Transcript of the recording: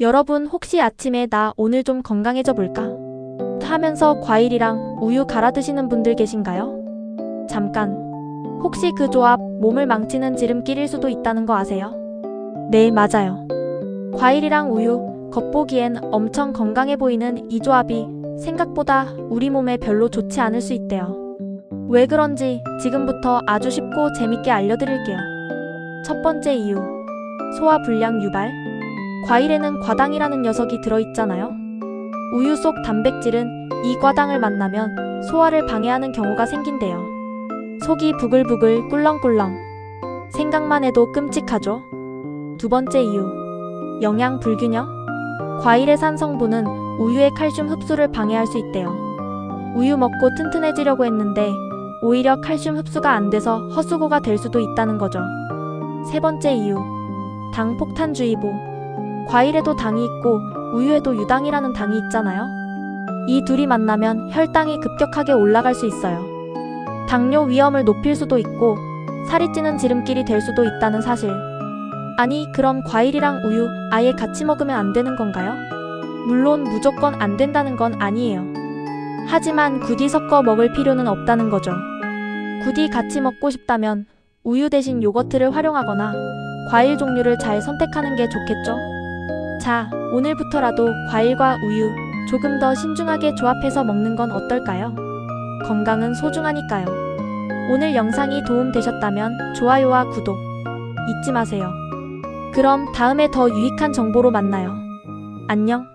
여러분 혹시 아침에 나 오늘 좀 건강해져 볼까? 하면서 과일이랑 우유 갈아 드시는 분들 계신가요? 잠깐. 혹시 그 조합 몸을 망치는 지름길일 수도 있다는 거 아세요? 네, 맞아요. 과일이랑 우유, 겉보기엔 엄청 건강해 보이는 이 조합이 생각보다 우리 몸에 별로 좋지 않을 수 있대요. 왜 그런지 지금부터 아주 쉽고 재밌게 알려드릴게요. 첫 번째 이유. 소화 불량 유발. 과일에는 과당이라는 녀석이 들어있잖아요. 우유 속 단백질은 이 과당을 만나면 소화를 방해하는 경우가 생긴대요. 속이 부글부글 꿀렁꿀렁. 생각만 해도 끔찍하죠? 두 번째 이유. 영양 불균형? 과일의 산 성분은 우유의 칼슘 흡수를 방해할 수 있대요. 우유 먹고 튼튼해지려고 했는데 오히려 칼슘 흡수가 안 돼서 헛수고가 될 수도 있다는 거죠. 세 번째 이유. 당 폭탄주의보. 과일에도 당이 있고 우유에도 유당이라는 당이 있잖아요. 이 둘이 만나면 혈당이 급격하게 올라갈 수 있어요. 당뇨 위험을 높일 수도 있고 살이 찌는 지름길이 될 수도 있다는 사실. 아니, 그럼 과일이랑 우유 아예 같이 먹으면 안 되는 건가요? 물론 무조건 안 된다는 건 아니에요. 하지만 굳이 섞어 먹을 필요는 없다는 거죠. 굳이 같이 먹고 싶다면 우유 대신 요거트를 활용하거나 과일 종류를 잘 선택하는 게 좋겠죠? 자, 오늘부터라도 과일과 우유 조금 더 신중하게 조합해서 먹는 건 어떨까요? 건강은 소중하니까요. 오늘 영상이 도움되셨다면 좋아요와 구독 잊지 마세요. 그럼 다음에 더 유익한 정보로 만나요. 안녕.